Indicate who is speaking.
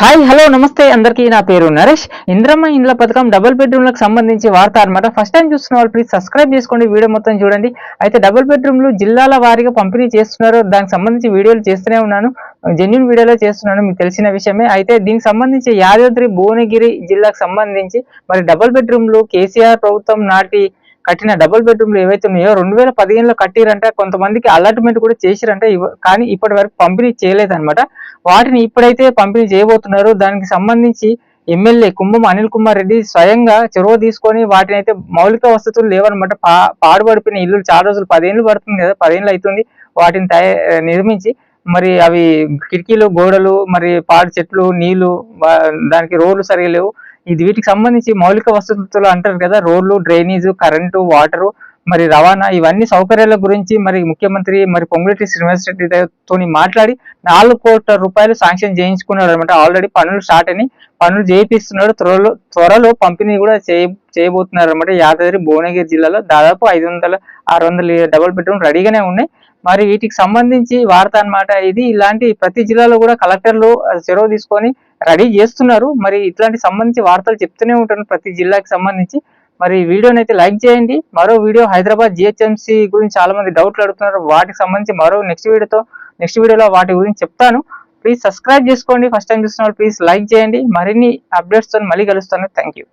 Speaker 1: Hi hello నమస్తే. అందరికీ నా పేరు నరేష్. ఇంద్రమ్మ ఇండ్ల పథకం డబుల్ బెడ్రూమ్లకు సంబంధించి వార్త అనమాట ఫస్ట్ టైం చూస్తున్న వాళ్ళు ప్లీజ్ సబ్స్క్రైబ్ చేసుకోండి. వీడియో మొత్తం చూడండి. అయితే డబుల్ బెడ్రూమ్లు జిల్లాల వారీగా పంపిణీ చేస్తున్నారు. దానికి సంబంధించి వీడియోలు చేస్తూనే ఉన్నాను. జెన్యున్ వీడియోలో చేస్తున్నాను. మీకు తెలిసిన విషయమే. అయితే దీనికి సంబంధించి యాదాద్రి భువనగిరి జిల్లాకు సంబంధించి మరి డబుల్ బెడ్రూమ్లు కేసీఆర్ ప్రభుత్వం నాటి కట్టిన డబుల్ బెడ్రూమ్లు ఏవైతే ఉన్నాయో రెండు వేల పదిహేనులో కట్టిరంట కొంతమందికి అలాట్మెంట్ కూడా చేసిరంట కానీ ఇప్పటి వరకు పంపిణీ చేయలేదన్నమాట. వాటిని ఇప్పుడైతే పంపిణీ చేయబోతున్నారు. దానికి సంబంధించి ఎమ్మెల్యే కుంభం అనిల్ కుమార్ రెడ్డి స్వయంగా చొరవ తీసుకొని వాటిని అయితే మౌలిక వసతులు లేవన్నమాట పా పాడుపడిపోయిన ఇల్లు చాలా రోజులు పదేళ్ళు పడుతుంది కదా పదేళ్ళు అవుతుంది వాటిని తయ నిర్మించి మరి అవి కిటికీలు గోడలు మరి పాడు చెట్లు నీళ్ళు దానికి రోడ్లు సరిగా లేవు. ఇది వీటికి సంబంధించి మౌలిక వసతులు అంటారు కదా. రోడ్లు డ్రైనేజ్ కరెంటు వాటరు మరి రవాణా ఇవన్నీ సౌకర్యాల గురించి మరి ముఖ్యమంత్రి మరి పొంగులేటి శ్రీనివాస్ రెడ్డి తోని మాట్లాడి నాలుగు కోట్ల రూపాయలు శాంక్షన్ చేయించుకున్నాడు అనమాట ఆల్రెడీ పనులు స్టార్ట్ అని పనులు చేయిస్తున్నాడు త్వరలో త్వరలో పంపిణీ కూడా చేయ చేయబోతున్నారు అనమాట యాదాద్రి భువనగిరి జిల్లాలో దాదాపు ఐదు వందల ఆరు వందల డబుల్ బెడ్రూమ్ రెడీగానే ఉన్నాయి. మరి వీటికి సంబంధించి వార్త అన్నమాట ఇది. ఇలాంటి ప్రతి జిల్లాలో కూడా కలెక్టర్లు చెరువు తీసుకొని రెడీ చేస్తున్నారు. మరి ఇట్లాంటి సంబంధించి వార్తలు చెప్తూనే ఉంటాను ప్రతి జిల్లాకి సంబంధించి. మరి వీడియోని అయితే లైక్ చేయండి. మరో వీడియో హైదరాబాద్ జిహెచ్ఎంసీ గురించి చాలా మంది డౌట్లు అడుగుతున్నారు. వాటికి సంబంధించి మరో నెక్స్ట్ వీడియోతో నెక్స్ట్ వీడియోలో వాటి గురించి చెప్తాను. ప్లీజ్ సబ్స్క్రైబ్ చేసుకోండి. ఫస్ట్ టైం చూస్తున్న ప్లీజ్ లైక్ చేయండి. మరిన్ని అప్డేట్స్తో మళ్ళీ కలుస్తాను. Thank you.